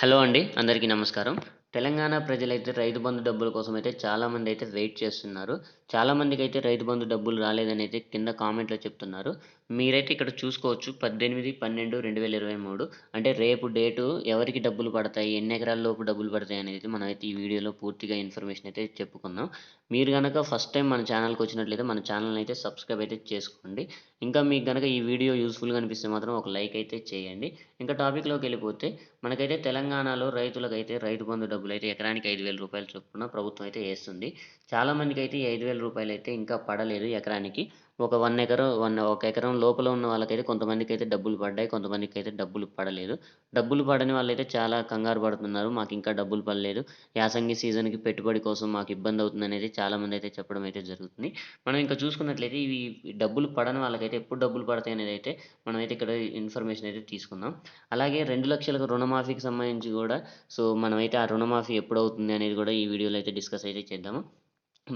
Hello అండి అందరికీ నమస్కారం. తెలంగాణ ప్రజలైతే రైతు బంధు డబ్బుల కోసం అయితే చాలామంది అయితే వెయిట్ చేస్తున్నారు. చాలామందికి అయితే రైతు బంధు డబ్బులు రాలేదని అయితే కింద కామెంట్లో చెప్తున్నారు. మీరైతే ఇక్కడ చూసుకోవచ్చు పద్దెనిమిది పన్నెండు రెండు వేల ఇరవై మూడు. అంటే రేపు డేటు ఎవరికి డబ్బులు పడతాయి ఎన్ని ఎకరాల లోపు డబ్బులు పడతాయి అనేది మనం అయితే ఈ వీడియోలో పూర్తిగా ఇన్ఫర్మేషన్ అయితే చెప్పుకుందాం. మీరు కనుక ఫస్ట్ టైం మన ఛానల్కి వచ్చినట్లయితే మన ఛానల్ అయితే సబ్స్క్రైబ్ అయితే చేసుకోండి. ఇంకా మీకు కనుక ఈ వీడియో యూస్ఫుల్గా అనిపిస్తే మాత్రం ఒక లైక్ అయితే చేయండి. ఇంకా టాపిక్లోకి వెళ్ళిపోతే మనకైతే తెలంగాణలో రైతులకైతే రైతు బంధు డబ్బులు అయితే ఎకరానికి ఐదు వేల రూపాయలు చొప్పున ప్రభుత్వం అయితే వేస్తుంది. చాలామందికి అయితే ఈ ఐదు వేల రూపాయలు అయితే ఇంకా పడలేదు ఎకరానికి. ఒక వన్ ఎకరం వన్ ఒక ఎకరం లోపల ఉన్న వాళ్ళకైతే కొంతమందికి అయితే డబ్బులు పడ్డాయి కొంతమందికి అయితే డబ్బులు పడలేదు. డబ్బులు పడని వాళ్ళైతే చాలా కంగారు పడుతున్నారు మాకు ఇంకా డబ్బులు పడలేదు. యాసంగి సీజన్కి పెట్టుబడి కోసం మాకు ఇబ్బంది అవుతుంది అనేది చాలామంది అయితే చెప్పడం అయితే జరుగుతుంది. మనం ఇంకా చూసుకున్నట్లయితే ఇవి డబ్బులు పడని వాళ్ళకైతే ఎప్పుడు డబ్బులు పడతాయి అనేది అయితే మనం అయితే ఇక్కడ ఇన్ఫర్మేషన్ అయితే తీసుకుందాం. అలాగే రెండు లక్షలకు రుణమాఫీకి సంబంధించి కూడా సో మనమైతే ఆ రుణమాఫీ ఎప్పుడు అవుతుంది అనేది కూడా ఈ వీడియోలో అయితే డిస్కస్ అయితే చేద్దాము.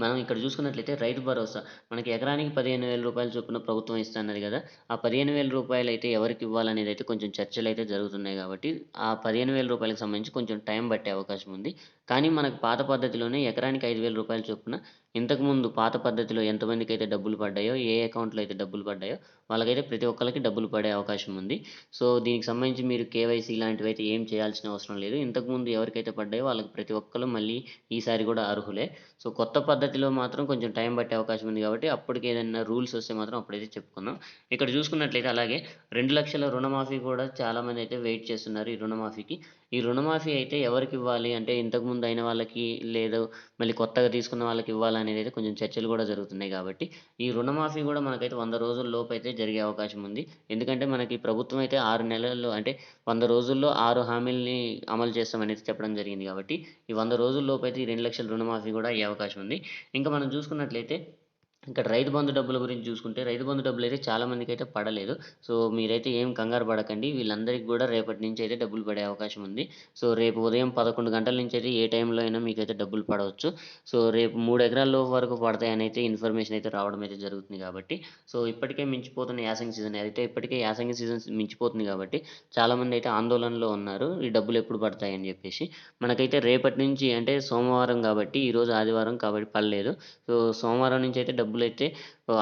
మనం ఇక్కడ చూసుకున్నట్లయితే రైతు భరోసా మనకి ఎకరానికి పదిహేను వేల రూపాయలు చొప్పున ప్రభుత్వం ఇస్తున్నది కదా. ఆ పదిహేను వేల రూపాయలు అయితే ఎవరికి ఇవ్వాలనేది అయితే కొంచెం చర్చలు అయితే జరుగుతున్నాయి కాబట్టి ఆ పదిహేను వేల రూపాయలకు సంబంధించి కొంచెం టైం పట్టే అవకాశం ఉంది. కానీ మనకు పాత పద్ధతిలోనే ఎకరానికి ఐదు వేల రూపాయల చొప్పున ఇంతకుముందు పాత పద్ధతిలో ఎంతమందికి అయితే డబ్బులు పడ్డాయో ఏ అకౌంట్లో అయితే డబ్బులు పడ్డాయో వాళ్ళకైతే ప్రతి ఒక్కరికి డబ్బులు పడే అవకాశం ఉంది. సో దీనికి సంబంధించి మీరు కేవైసీ ఇలాంటివి అయితే ఏం చేయాల్సిన అవసరం లేదు. ఇంతకుముందు ఎవరికైతే పడ్డాయో వాళ్ళకి ప్రతి ఒక్కరు మళ్ళీ ఈసారి కూడా అర్హులే. సో కొత్త పద్ధతిలో మాత్రం కొంచెం టైం పట్టే అవకాశం ఉంది కాబట్టి అప్పటికి ఏదైనా రూల్స్ వస్తే మాత్రం అప్పుడైతే చెప్పుకుందాం. ఇక్కడ చూసుకున్నట్లయితే అలాగే రెండు లక్షల రుణమాఫీ కూడా చాలామంది అయితే వెయిట్ చేస్తున్నారు ఈ రుణమాఫీకి. ఈ రుణమాఫీ అయితే ఎవరికి ఇవ్వాలి? అంటే ఇంతకుముందు అయిన వాళ్ళకి లేదు మళ్ళీ కొత్తగా తీసుకున్న వాళ్ళకి ఇవ్వాలనేది అయితే కొంచెం చర్చలు కూడా జరుగుతున్నాయి కాబట్టి ఈ రుణమాఫీ కూడా మనకైతే వంద రోజుల లోపు అయితే జరిగే అవకాశం ఉంది. ఎందుకంటే మనకి ప్రభుత్వం అయితే ఆరు నెలల్లో అంటే వంద రోజుల్లో ఆరు హామీలని అమలు చేస్తామనేది చెప్పడం జరిగింది కాబట్టి ఈ వంద రోజుల లోపు అయితే ఈ రెండు లక్షల రుణమాఫీ కూడా అయ్యే అవకాశం ఉంది. ఇంకా మనం చూసుకున్నట్లయితే ఇక్కడ రైతు బంధు డబ్బుల గురించి చూసుకుంటే రైతు బంధు డబ్బులు అయితే చాలా మందికి అయితే పడలేదు. సో మీరైతే ఏం కంగారు పడకండి. వీళ్ళందరికీ కూడా రేపటి నుంచి అయితే డబ్బులు పడే అవకాశం ఉంది. సో రేపు ఉదయం పదకొండు గంటల నుంచి అయితే ఏ టైంలో అయినా మీకైతే డబ్బులు పడవచ్చు. సో రేపు మూడు ఎకరాల వరకు పడతాయని అయితే ఇన్ఫర్మేషన్ అయితే రావడం అయితే జరుగుతుంది కాబట్టి. సో ఇప్పటికే మించిపోతున్న యాసంగి సీజన్ అయితే ఇప్పటికే యాసంగి సీజన్ మించిపోతుంది కాబట్టి చాలామంది అయితే ఆందోళనలో ఉన్నారు. ఈ డబ్బులు ఎప్పుడు పడతాయని చెప్పేసి. మనకైతే రేపటి నుంచి అంటే సోమవారం కాబట్టి ఈరోజు ఆదివారం కాబట్టి పడలేదు. సో సోమవారం నుంచి అయితే డబ్బులు అయితే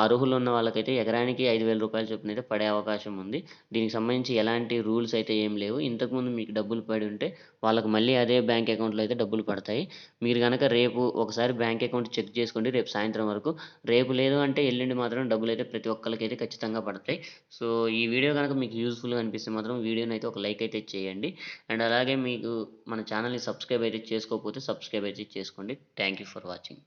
అర్హులు ఉన్న వాళ్ళకైతే ఎకరానికి ఐదు వేల రూపాయల చొప్పున అయితే పడే అవకాశం ఉంది. దీనికి సంబంధించి ఎలాంటి రూల్స్ అయితే ఏం లేవు. ఇంతకుముందు మీకు డబ్బులు పడి ఉంటే వాళ్ళకి మళ్ళీ అదే బ్యాంక్ అకౌంట్లో అయితే డబ్బులు పడతాయి. మీరు కనుక రేపు ఒకసారి బ్యాంక్ అకౌంట్ చెక్ చేసుకోండి రేపు సాయంత్రం వరకు. రేపు లేదు అంటే ఎల్లుండి మాత్రం డబ్బులు అయితే ప్రతి ఒక్కరికి అయితే ఖచ్చితంగా పడతాయి. సో ఈ వీడియో కనుక మీకు యూస్ఫుల్గా అనిపిస్తే మాత్రం వీడియోని అయితే ఒక లైక్ అయితే చేయండి. అండ్ అలాగే మీకు మన ఛానల్ని సబ్స్క్రైబ్ అయితే చేసుకోకపోతే సబ్స్క్రైబ్ అయితే చేసుకోండి. Thank you for watching.